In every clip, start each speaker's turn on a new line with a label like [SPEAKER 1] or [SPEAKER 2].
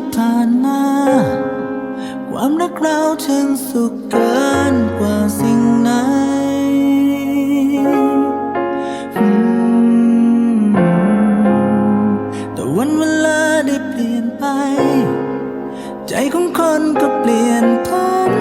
[SPEAKER 1] ที่ผ่านมา ความรักเราถึงสุขเกินกว่าสิ่งไหนแต่วันเวลาได้เปลี่ยนไป ใจของคนก็เปลี่ยนพัน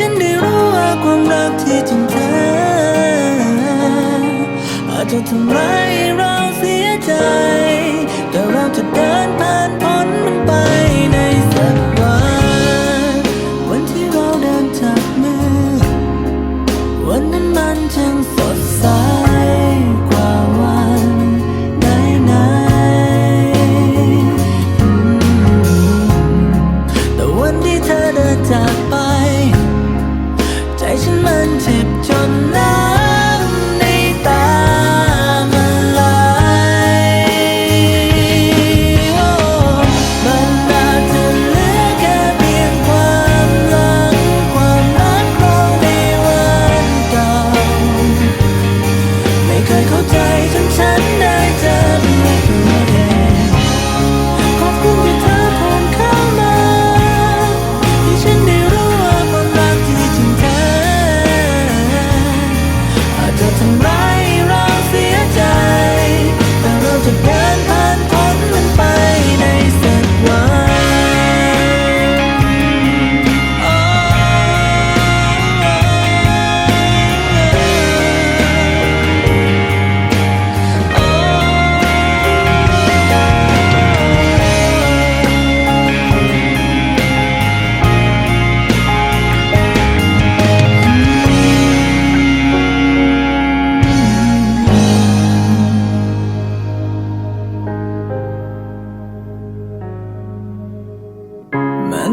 [SPEAKER 1] ฉันได้รู้ว่าความรักที่จริงแท้อาจจะทำร้ายเราเสียใจ แต่เราจะได้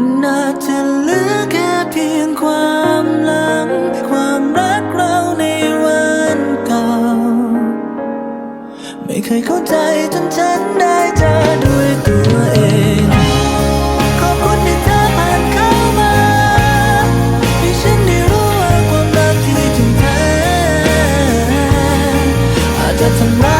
[SPEAKER 1] มันอาจจะเหลือแค่เพียงความหลัง ความรักเราในวันเก่า ไม่เคยเข้าใจจนฉันได้เจอด้วยตัวเองขอบคุณที่เธอผ่านเข้ามาให้ฉันได้รู้ว่าความรักที่จริงแท้อาจจะทำร้